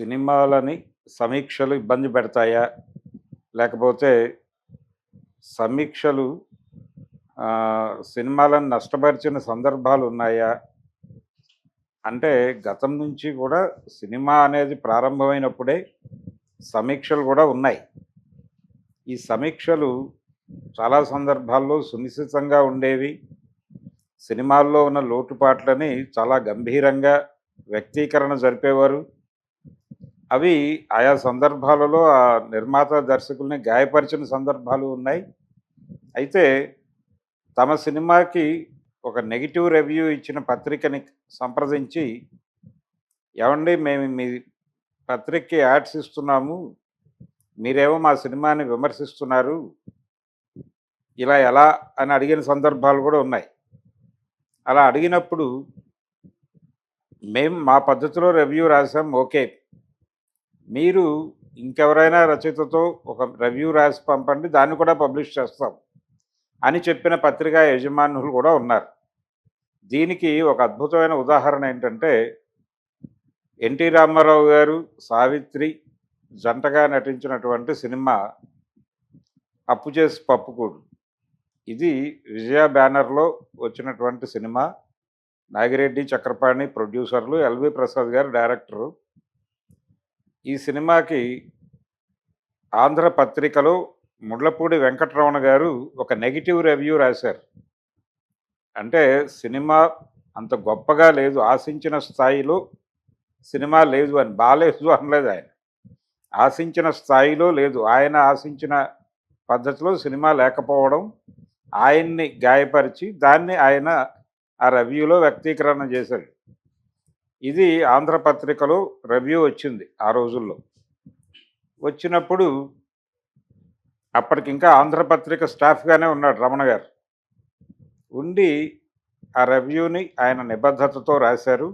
సినిమాలని సమీక్షలు ఇబ్బంది పెడతాయా? లేకపోతే సమీక్షలు సినిమాలను నష్టపరిచిన సందర్భాలు ఉన్నాయా అంటే గతం నుంచి కూడా సినిమా అనేది ప్రారంభమైనప్పుడే సమీక్షలు కూడా ఉన్నాయి. ఈ సమీక్షలు చాలా సందర్భాల్లో సునిశితంగా ఉండేవి. సినిమాల్లో ఉన్న లోటుపాట్లని చాలా గంభీరంగా వ్యక్తీకరణ జరిపేవారు. అవి ఆయా సందర్భాలలో ఆ నిర్మాత, దర్శకుల్ని గాయపరిచిన సందర్భాలు ఉన్నాయి. అయితే తమ సినిమాకి ఒక నెగిటివ్ రివ్యూ ఇచ్చిన పత్రికని సంప్రదించి, ఏమండి మేము మీ పత్రికకి యాడ్స్ ఇస్తున్నాము. మీరేమో మా సినిమాని విమర్శిస్తున్నారు. ఇలా ఎలా?" అని అడిగిన సందర్భాలు కూడా ఉన్నాయి. అలా అడిగినప్పుడు మేము మా పద్ధతిలో రివ్యూ రాసాం ఓకే. మీరు ఇంకెవరైనా రచయితతో ఒక రివ్యూ రాసి పంపండి. దాన్ని కూడా పబ్లిష్ చేస్తాం. అని చెప్పిన పత్రికా యజమానులు కూడా ఉన్నారు. దీనికి ఒక అద్భుతమైన ఉదాహరణ ఏంటంటే, ఎన్టీ రామారావు గారు, సావిత్రి జంటగా నటించినటువంటి సినిమా 'అప్పు చేసి పప్పుకూడు'. ఇది విజయ బ్యానర్‌లో వచ్చినటువంటి సినిమా. నాగిరెడ్డి, చక్రపాణి ప్రొడ్యూసర్లు, ఎల్‌వి ప్రసాద్ గారు డైరెక్టరు. ఈ సినిమాకి ఆంధ్ర పత్రికలో ముళ్ళపూడి వెంకటరమణ గారు ఒక నెగిటివ్ రివ్యూ రాశారు. అంటే సినిమా అంత గొప్పగా లేదు. ఆశించిన స్థాయిలో సినిమా లేదు అని. బాలేదు ఆయన ఆశించిన స్థాయిలో లేదు. ఆయన ఆశించిన పద్ధతిలో సినిమా లేకపోవడం ఆయన్ని గాయపరిచి, దాన్ని ఆయన ఆ రివ్యూలో వ్యక్తీకరణ చేశాడు. ఇది ఆంధ్రపత్రికలో రివ్యూ వచ్చింది ఆ రోజుల్లో. వచ్చినప్పుడు అప్పటికింకా ఆంధ్రపత్రిక స్టాఫ్‌గానే ఉన్నాడు రమణ గారు. ఉండి ఆ రివ్యూని ఆయన నిబద్ధతతో రాశారు.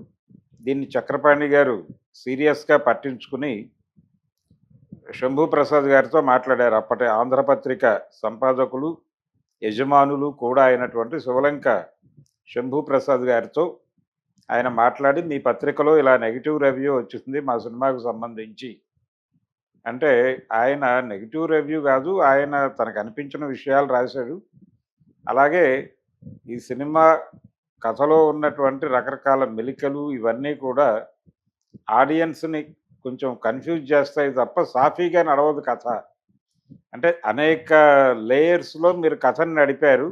దీన్ని చక్రపాణి గారు సీరియస్‌గా పట్టించుకుని శంభు ప్రసాద్ గారితో మాట్లాడారు. అప్పటి ఆంధ్రపత్రిక సంపాదకులు, యజమానులు కూడా అయినటువంటి శివలంక శంభు ప్రసాద్ గారితో ఆయన మాట్లాడి, "మీ పత్రికలో ఇలా నెగిటివ్ రివ్యూ వచ్చింది మా సినిమాకు సంబంధించి" అంటే ఆయన నెగిటివ్ రివ్యూ కాదు ఆయన తనకు అనిపించిన విషయాలు రాశాడు. అలాగే ఈ సినిమా కథలో ఉన్నటువంటి రకరకాల మెలికలు ఇవన్నీ కూడా ఆడియన్స్‌ని కొంచెం కన్‌ఫ్యూజ్ చేస్తాయి తప్ప సాఫీగా నడవదు కథ. అంటే అనేక లేయర్స్‌లో మీరు కథని నడిపారు.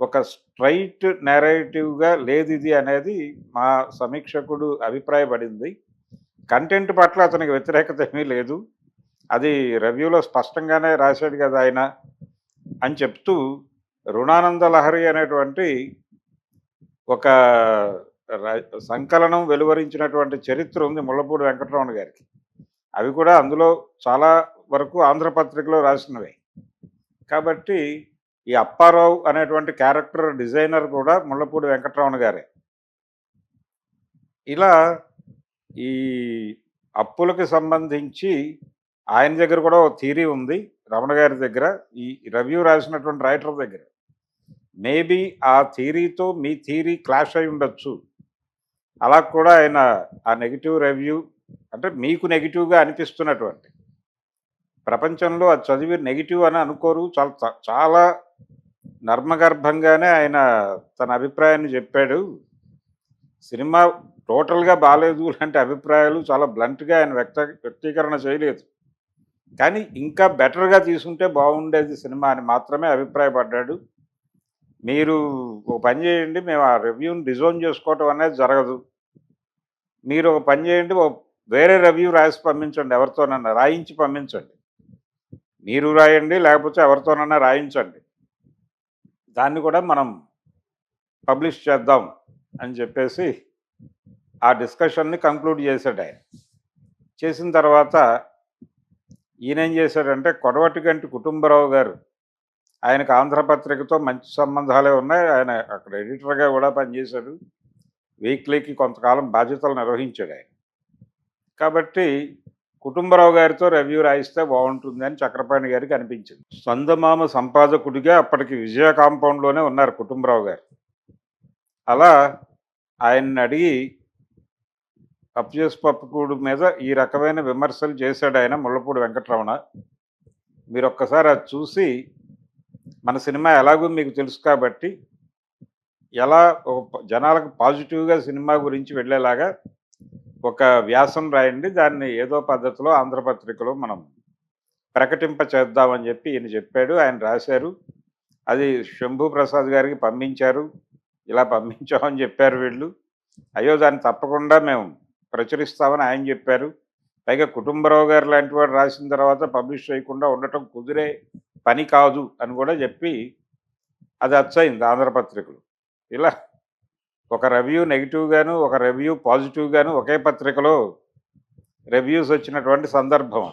ఒక స్ట్రైట్ నేరేటివ్‌గా ఇది అనేది మా సమీక్షకుడు అభిప్రాయపడింది. కంటెంట్ పట్ల అతనికి వ్యతిరేకత ఏమీ లేదు. అది రివ్యూలో స్పష్టంగానే రాశాడు కదా ఆయన అని చెప్తూ 'రుణానంద లహరి' అనేటువంటి ఒక ర సంకలనం వెలువరించినటువంటి చరిత్ర ఉంది ముళ్ళపూడి వెంకటరమణ గారికి. అవి కూడా అందులో చాలా వరకు ఆంధ్ర పత్రికలో కాబట్టి ఈ అప్పారావు అనేటువంటి క్యారెక్టర్ డిజైనర్ కూడా ముళ్ళపూడి వెంకటరమణ గారే. ఇలా ఈ అప్పులకి సంబంధించి ఆయన దగ్గర కూడా ఓ థియరీ ఉంది. రమణ గారి దగ్గర. ఈ రివ్యూ రాసినటువంటి రైటర్ దగ్గర. మేబీ ఆ థియరీతో మీ థియరీ క్లాష్ అయి ఉండొచ్చు. అలా కూడా ఆయన ఆ నెగిటివ్ రివ్యూ అంటే మీకు నెగిటివ్గా అనిపిస్తున్నటువంటి. ప్రపంచంలో అది చదివి నెగిటివ్ అని అనుకోరు. చాలా చాలా నర్మగర్భంగానే ఆయన తన అభిప్రాయాన్ని చెప్పాడు. సినిమా టోటల్‌గా బాగాలేదు లాంటి అభిప్రాయాలు చాలా బ్లంట్‌గా ఆయన వ్యక్త వ్యక్తీకరణ చేయలేదు. కానీ ఇంకా బెటర్‌గా తీసుకుంటే బాగుండేది సినిమా అని మాత్రమే అభిప్రాయపడ్డాడు. మీరు ఒక పని చేయండి. మేము ఆ రివ్యూని డిజోన్ చేసుకోవటం అనేది జరగదు. మీరు ఒక పని చేయండి. ఓ వేరే రివ్యూ రాసి పంపించండి ఎవరితోనన్నా. రాయించి పంపించండి. మీరు రాయండి. లేకపోతే ఎవరితోనన్నా రాయించండి. దాన్ని కూడా మనం పబ్లిష్ చేద్దాం అని చెప్పేసి ఆ డిస్కషన్‌ని కంక్లూడ్ చేశాడాయన. చేసిన తర్వాత ఈయనేం చేశాడంటే కొడవటిగంటి కుటుంబరావు గారు. ఆయనకు ఆంధ్ర పత్రికతో మంచి సంబంధాలే ఉన్నాయి. ఆయన అక్కడ ఎడిటర్‌గా కూడా పనిచేశాడు. వీక్లీకి కొంతకాలం బాధ్యతలు నిర్వహించాడాయన. కాబట్టి కుటుంబరావు గారితో రివ్యూ రాయిస్తే బాగుంటుంది అని చక్రపాణి గారికి అనిపించింది. సందమామ సంపాదకుడిగా అప్పటికి విజయ కాంపౌండ్‌లోనే ఉన్నారు కుటుంబరావు గారు. అలా ఆయన్ని అడిగి అప్జేస్ పప్పుకూడు మీద ఈ రకమైన విమర్శలు చేశాడు ఆయన ముళ్ళపూడి వెంకటరమణ మీరు ఒక్కసారి అది చూసి మన సినిమా ఎలాగో మీకు తెలుసు కాబట్టి ఎలా ఒక జనాలకు పాజిటివ్గా సినిమా గురించి వెళ్ళేలాగా ఒక వ్యాసం రాయండి. దాన్ని ఏదో పద్ధతిలో ఆంధ్రపత్రికలో మనం ప్రకటింప చేద్దామని చెప్పి ఈయన చెప్పాడు. ఆయన రాశారు. అది శంభు ప్రసాద్ గారికి పంపించారు. ఇలా పంపించామని చెప్పారు వీళ్ళు. అయ్యో దాన్ని తప్పకుండా మేము ప్రచురిస్తామని ఆయన చెప్పారు. పైగా కుటుంబరావు గారు లాంటి వాడు రాసిన తర్వాత పబ్లిష్ చేయకుండా ఉండటం కుదిరే పని కాదు అని కూడా చెప్పి అది అచ్చయింది ఆంధ్రపత్రికలు ఇలా ఒక రివ్యూ నెగిటివ్గాను ఒక రివ్యూ పాజిటివ్గాను ఒకే పత్రికలో రివ్యూస్ వచ్చినటువంటి సందర్భం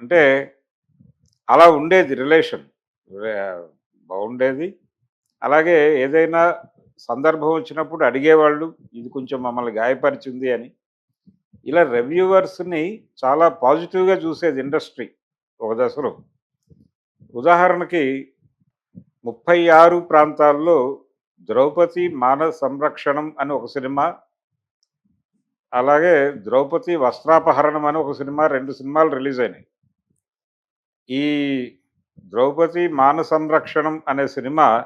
అంటే అలా ఉండేది రిలేషన్ బాగుండేది. అలాగే ఏదైనా సందర్భం వచ్చినప్పుడు అడిగేవాళ్ళు ఇది కొంచెం మమ్మల్ని గాయపరిచింది అని. ఇలా రివ్యూవర్స్ని చాలా పాజిటివ్గా చూసేది ఇండస్ట్రీ ఒక దశలో. ఉదాహరణకి ముప్పై ఆరు ప్రాంతాల్లో ద్రౌపది మానవ సంరక్షణం అని ఒక సినిమా అలాగే ద్రౌపది వస్త్రాపహరణం అని ఒక సినిమా రెండు సినిమాలు రిలీజ్ అయినాయి. ఈ ద్రౌపది మాన సంరక్షణం అనే సినిమా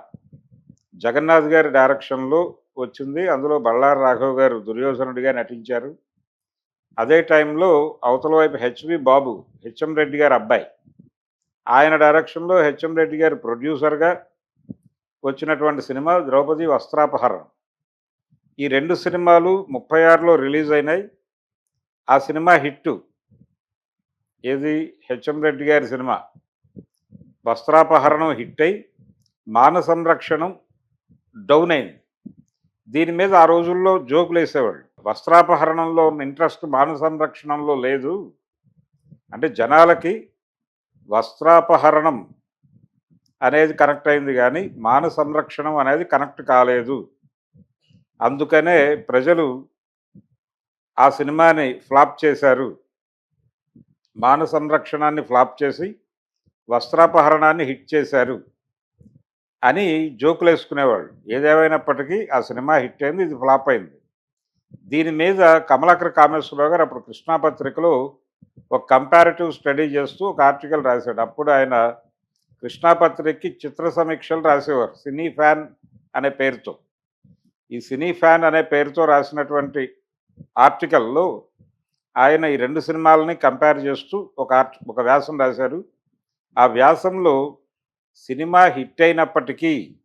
జగన్నాథ్ గారి డైరెక్షన్లో వచ్చింది. అందులో బళ్ళారి రాఘవ్ గారు దుర్యోధనుడిగా నటించారు. అదే టైంలో అవతల వైపు హెచ్వి బాబు హెచ్ఎం రెడ్డి గారి అబ్బాయి. ఆయన డైరెక్షన్లో హెచ్ఎం రెడ్డి గారు ప్రొడ్యూసర్గా వచ్చినటువంటి సినిమా ద్రౌపది వస్త్రాపహరణం. ఈ రెండు సినిమాలు ముప్పై ఆరులో రిలీజ్ అయినాయి. ఆ సినిమా హిట్టు. ఏది? హెచ్ఎం రెడ్డి గారి సినిమా. వస్త్రాపహరణం హిట్ అయి మాన సంరక్షణం డౌన్ అయింది. దీని మీద ఆ రోజుల్లో జోకులు వేసేవాళ్ళు. వస్త్రాపహరణంలో ఉన్న ఇంట్రెస్ట్ మాన సంరక్షణంలో లేదు. అంటే జనాలకి వస్త్రాపహరణం అనేది కనెక్ట్ అయింది కానీ మాన సంరక్షణం అనేది కనెక్ట్ కాలేదు. అందుకనే ప్రజలు ఆ సినిమాని ఫ్లాప్ చేశారు. మాన సంరక్షణాన్ని ఫ్లాప్ చేసి వస్త్రాపహరణాన్ని హిట్ చేశారు అని జోకులు వేసుకునేవాళ్ళు. ఏదేమైనప్పటికీ ఆ సినిమా హిట్ అయింది ఇది ఫ్లాప్ అయింది. దీని మీద కమలాకర్ కామేశ్వరరావు గారు అప్పుడు కృష్ణా పత్రికలో ఒక కంపారిటివ్ స్టడీ చేస్తూ ఒక ఆర్టికల్ రాశాడు. అప్పుడు ఆయన కృష్ణాపత్రికి చిత్ర సమీక్షలు రాసేవారు. సినీ ఫ్యాన్ అనే పేరుతో. ఈ సినీ ఫ్యాన్ అనే పేరుతో రాసినటువంటి ఆర్టికల్లో ఆయన ఈ రెండు సినిమాలని కంపేర్ చేస్తూ ఒక ఆర్ట్ ఒక వ్యాసం రాశారు. ఆ వ్యాసంలో సినిమా హిట్ అయినప్పటికీ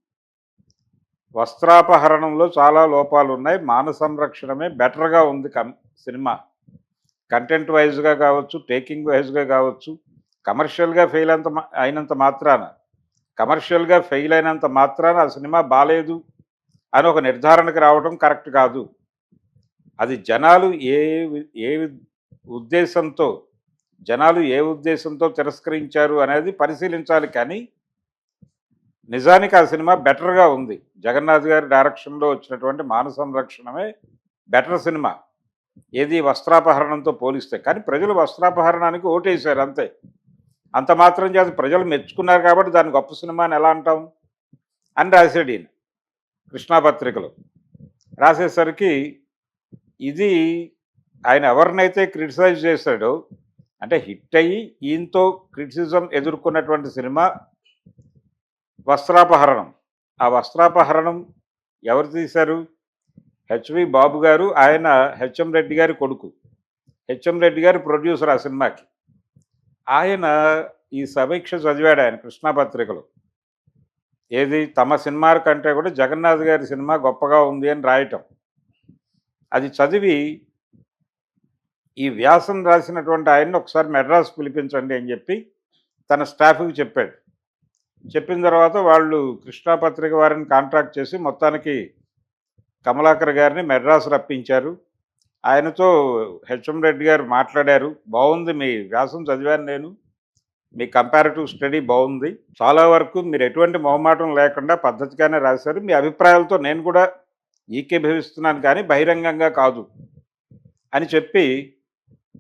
వస్త్రాపహరణంలో చాలా లోపాలు ఉన్నాయి మాన సంరక్షణమే బెటర్గా ఉంది కం సినిమా. కంటెంట్ వైజ్గా కావచ్చు టేకింగ్ వైజ్గా కావచ్చు కమర్షియల్గా ఫెయిల్ అంత అయినంత మాత్రాన కమర్షియల్గా ఫెయిల్ అయినంత మాత్రాన ఆ సినిమా బాలేదు అని ఒక నిర్ధారణకు రావడం కరెక్ట్ కాదు. అది జనాలు ఏ ఏ ఉద్దేశంతో జనాలు ఏ ఉద్దేశంతో తిరస్కరించారు అనేది పరిశీలించాలి కానీ నిజానికి ఆ సినిమా బెటర్గా ఉంది. జగన్నాథ్ గారి డైరెక్షన్లో వచ్చినటువంటి మాన సంరక్షణమే బెటర్ సినిమా. ఏది వస్త్రాపహరణంతో పోలిస్తే కానీ ప్రజలు వస్త్రాపహరణానికి ఓటేశారు అంతే. అంత మాత్రం చేత ప్రజలు మెచ్చుకున్నారు కాబట్టి దాని గొప్ప సినిమా అని ఎలా అంటాం? అని రాశాడు ఈయన కృష్ణాపత్రికలో రాసేసరికి ఇది ఆయన ఎవరినైతే క్రిటిసైజ్ చేశాడో అంటే హిట్ అయ్యి ఈయనతో క్రిటిసిజం ఎదుర్కొన్నటువంటి సినిమా వస్త్రాపహరణం. ఆ వస్త్రాపహరణం ఎవరు తీశారు? హెచ్వి బాబు గారు ఆయన హెచ్ఎం రెడ్డి గారి కొడుకు. హెచ్ఎం రెడ్డి గారి ప్రొడ్యూసర్ ఆ సినిమాకి. ఆయన ఈ సమీక్ష చదివాడు ఆయన కృష్ణాపత్రికలు ఏది? తమ సినిమా కంటే కూడా జగన్నాథ్ గారి సినిమా గొప్పగా ఉంది అని రాయటం. అది చదివి ఈ వ్యాసం రాసినటువంటి ఆయన్ని ఒకసారి మెడ్రాస్ పిలిపించండి అని చెప్పి తన స్టాఫ్కి చెప్పాడు. చెప్పిన తర్వాత వాళ్ళు కృష్ణా పత్రిక వారిని కాంట్రాక్ట్ చేసి మొత్తానికి కమలాకర్ గారిని మెడ్రాస్ రప్పించారు. ఆయనతో హెచ్ఎం రెడ్డి గారు మాట్లాడారు. బాగుంది మీ వ్యాసం చదివాను నేను. మీ కంపారిటివ్ స్టడీ బాగుంది. చాలా వరకు మీరు ఎటువంటి మొహమాటం లేకుండా పద్ధతిగానే రాశారు. మీ అభిప్రాయాలతో నేను కూడా ఏకీభవిస్తున్నాను కానీ బహిరంగంగా కాదు అని చెప్పి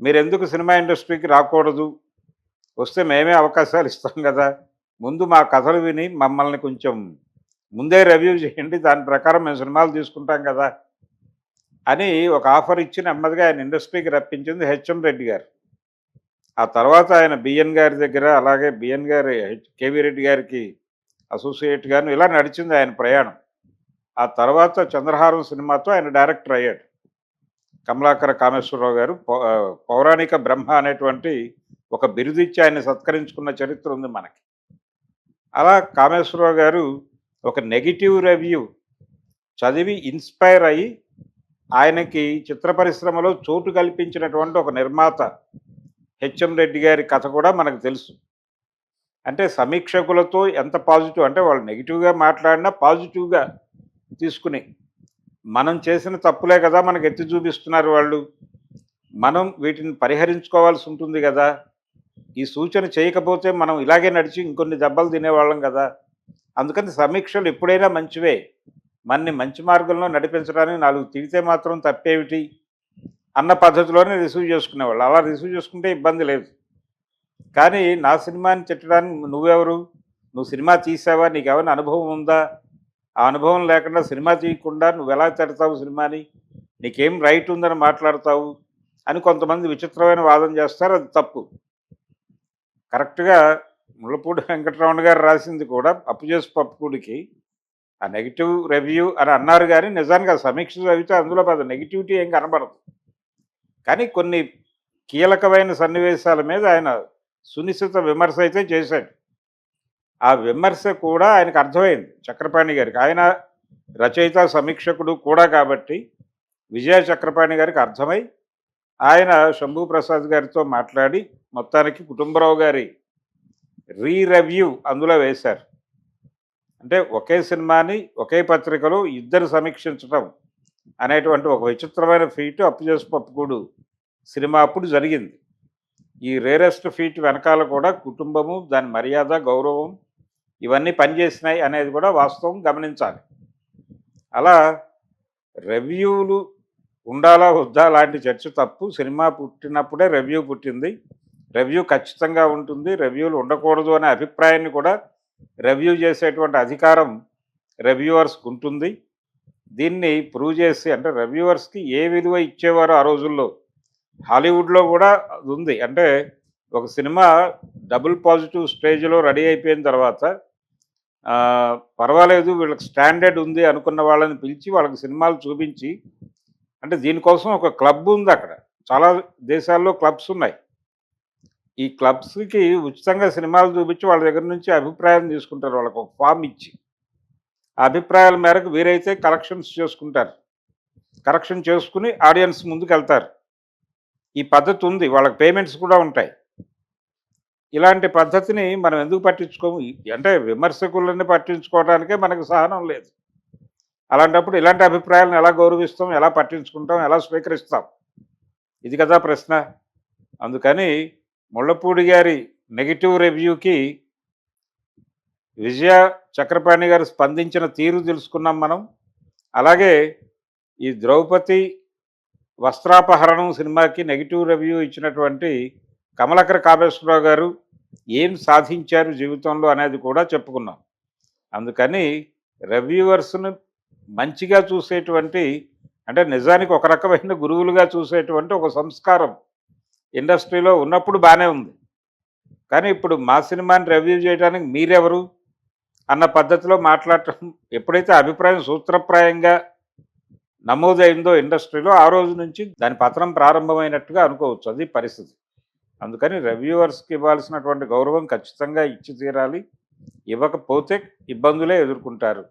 మీరు ఎందుకు సినిమా ఇండస్ట్రీకి రాకూడదు? వస్తే మేమే అవకాశాలు ఇస్తాం కదా. ముందు మా కథలు విని మమ్మల్ని కొంచెం ముందే రివ్యూ చేయండి. దాని ప్రకారం మేము సినిమాలు తీసుకుంటాం కదా. అని ఒక ఆఫర్ ఇచ్చి నెమ్మదిగా ఆయన ఇండస్ట్రీకి రప్పించింది హెచ్ఎం రెడ్డి గారు. ఆ తర్వాత ఆయన బిఎన్ గారి దగ్గర అలాగే బిఎన్ గారి హెచ్- కేవీ రెడ్డి గారికి అసోసియేట్ గాను ఇలా నడిచింది ఆయన ప్రయాణం. ఆ తర్వాత చంద్రహారం సినిమాతో ఆయన డైరెక్టర్ అయ్యాడు. కమలాకర కామేశ్వరరావు గారు పౌరాణిక బ్రహ్మ అనేటువంటి ఒక బిరుదిచ్చి ఆయన సత్కరించుకున్న చరిత్ర ఉంది మనకి. అలా కామేశ్వరరావు గారు ఒక నెగిటివ్ రివ్యూ చదివి ఇన్స్పైర్ అయ్యి ఆయనకి చిత్ర పరిశ్రమలో చోటు కల్పించినటువంటి ఒక నిర్మాత హెచ్ఎం రెడ్డి గారి కథ కూడా మనకు తెలుసు. అంటే సమీక్షకులతో ఎంత పాజిటివ్ అంటే వాళ్ళు నెగిటివ్గా మాట్లాడినా పాజిటివ్గా తీసుకుని మనం చేసిన తప్పులే కదా మనకు ఎత్తి చూపిస్తున్నారు వాళ్ళు. మనం వీటిని పరిహరించుకోవాల్సి ఉంటుంది కదా. ఈ సూచన చేయకపోతే మనం ఇలాగే నడిచి ఇంకొన్ని దెబ్బలు తినేవాళ్ళం కదా. అందుకని సమీక్షలు ఎప్పుడైనా మంచివే. మన్ని మంచి మార్గంలో నడిపించడానికి నాలుగు తిడితే మాత్రం తప్పేమిటి అన్న పద్ధతిలోనే రిసీవ్ చేసుకునేవాళ్ళు. అలా రిసీవ్ చేసుకుంటే ఇబ్బంది లేదు. కానీ నా సినిమాని తిట్టడానికి నువ్వెవరు? నువ్వు సినిమా తీసావా? నీకు ఏమైనా అనుభవం ఉందా? ఆ అనుభవం లేకుండా సినిమా తీయకుండా నువ్వు ఎలా తిడతావు సినిమాని? నీకేం రైట్ ఉందని మాట్లాడతావు? అని కొంతమంది విచిత్రమైన వాదన చేస్తారు. అది తప్పు. కరెక్ట్గా ముళ్ళపూడి వెంకటరమణ గారు రాసింది కూడా అప్పు చేసి పప్పుకూడికి ఆ నెగిటివ్ రివ్యూ అని అన్నారు కానీ నిజానికి ఆ సమీక్ష చదివితే అందులో పెద్ద నెగిటివిటీ ఏం కనబడదు. కానీ కొన్ని కీలకమైన సన్నివేశాల మీద ఆయన సునిశ్చిత విమర్శ అయితే చేశాడు. ఆ విమర్శ కూడా ఆయనకు అర్థమైంది చక్రపాణి గారికి. ఆయన రచయిత సమీక్షకుడు కూడా కాబట్టి విజయ చక్రపాణి గారికి అర్థమై ఆయన శంభు ప్రసాద్ గారితో మాట్లాడి మొత్తానికి కుటుంబరావు గారి రీ రివ్యూ అందులో వేశారు. అంటే ఒకే సినిమాని ఒకే పత్రికలో ఇద్దరు సమీక్షించటం అనేటువంటి ఒక విచిత్రమైన ఫీట్ అప్పు చేసి పప్పుకూడు సినిమా అప్పుడు జరిగింది. ఈ రేరెస్ట్ ఫీట్ వెనకాల కూడా కుటుంబము దాని మర్యాద గౌరవం ఇవన్నీ పనిచేసినాయి అనేది కూడా వాస్తవం గమనించాలి. అలా రివ్యూలు ఉండాలా వద్దా లాంటి చర్చ తప్పు. సినిమా పుట్టినప్పుడే రివ్యూ పుట్టింది. రివ్యూ ఖచ్చితంగా ఉంటుంది. రివ్యూలు ఉండకూడదు అనే అభిప్రాయాన్ని కూడా రివ్యూ చేసేటువంటి అధికారం రివ్యూవర్స్కి ఉంటుంది. దీన్ని ప్రూవ్ చేసి అంటే రివ్యూవర్స్కి ఏ విలువ ఇచ్చేవారో ఆ రోజుల్లో? హాలీవుడ్లో కూడా అది ఉంది. అంటే ఒక సినిమా డబుల్ పాజిటివ్ స్టేజ్లో రెడీ అయిపోయిన తర్వాత పర్వాలేదు వీళ్ళకి స్టాండర్డ్ ఉంది అనుకున్న వాళ్ళని పిలిచి వాళ్ళకి సినిమాలు చూపించి అంటే దీనికోసం ఒక క్లబ్ ఉంది అక్కడ. చాలా దేశాల్లో క్లబ్స్ ఉన్నాయి. ఈ క్లబ్స్కి ఉచితంగా సినిమాలు చూపించి వాళ్ళ దగ్గర నుంచి అభిప్రాయం తీసుకుంటారు. వాళ్ళకు ఒక ఫామ్ ఇచ్చి. ఆ అభిప్రాయాల మేరకు వీరైతే కలెక్షన్స్ చేసుకుంటారు. కరెక్షన్ చేసుకుని ఆడియన్స్ ముందుకు వెళ్తారు ఈ పద్ధతి ఉంది. వాళ్ళకి పేమెంట్స్ కూడా ఉంటాయి. ఇలాంటి పద్ధతిని మనం ఎందుకు పట్టించుకోము? అంటే విమర్శకులని పట్టించుకోవడానికే మనకు సహనం లేదు. అలాంటప్పుడు ఇలాంటి అభిప్రాయాలను ఎలా గౌరవిస్తాం? ఎలా పట్టించుకుంటాం? ఎలా స్వీకరిస్తాం? ఇది కదా ప్రశ్న. అందుకని ముళ్ళపూడి గారి నెగిటివ్ రివ్యూకి విజయ చక్రపాణి గారు స్పందించిన తీరు తెలుసుకున్నాం మనం. అలాగే ఈ ద్రౌపది వస్త్రాపహరణం సినిమాకి నెగిటివ్ రివ్యూ ఇచ్చినటువంటి కమలకర కామేశ్వరరావు గారు ఏం సాధించారు జీవితంలో అనేది కూడా చెప్పుకున్నాం. అందుకని రివ్యూవర్స్ను మంచిగా చూసేటువంటి అంటే నిజానికి ఒక రకమైన గురువులుగా చూసేటువంటి ఒక సంస్కారం ఇండస్ట్రీలో ఉన్నప్పుడు బాగానే ఉంది. కానీ ఇప్పుడు మా సినిమాని రివ్యూ చేయడానికి మీరెవరు? అన్న పద్ధతిలో మాట్లాడటం ఎప్పుడైతే అభిప్రాయం సూత్రప్రాయంగా నమోదైందో ఇండస్ట్రీలో ఆ రోజు నుంచి దాని పత్రం ప్రారంభమైనట్టుగా అనుకోవచ్చు. అది పరిస్థితి. అందుకని రివ్యూవర్స్కి ఇవ్వాల్సినటువంటి గౌరవం ఖచ్చితంగా ఇచ్చి తీరాలి. ఇవ్వకపోతే ఇబ్బందులే ఎదుర్కొంటారు.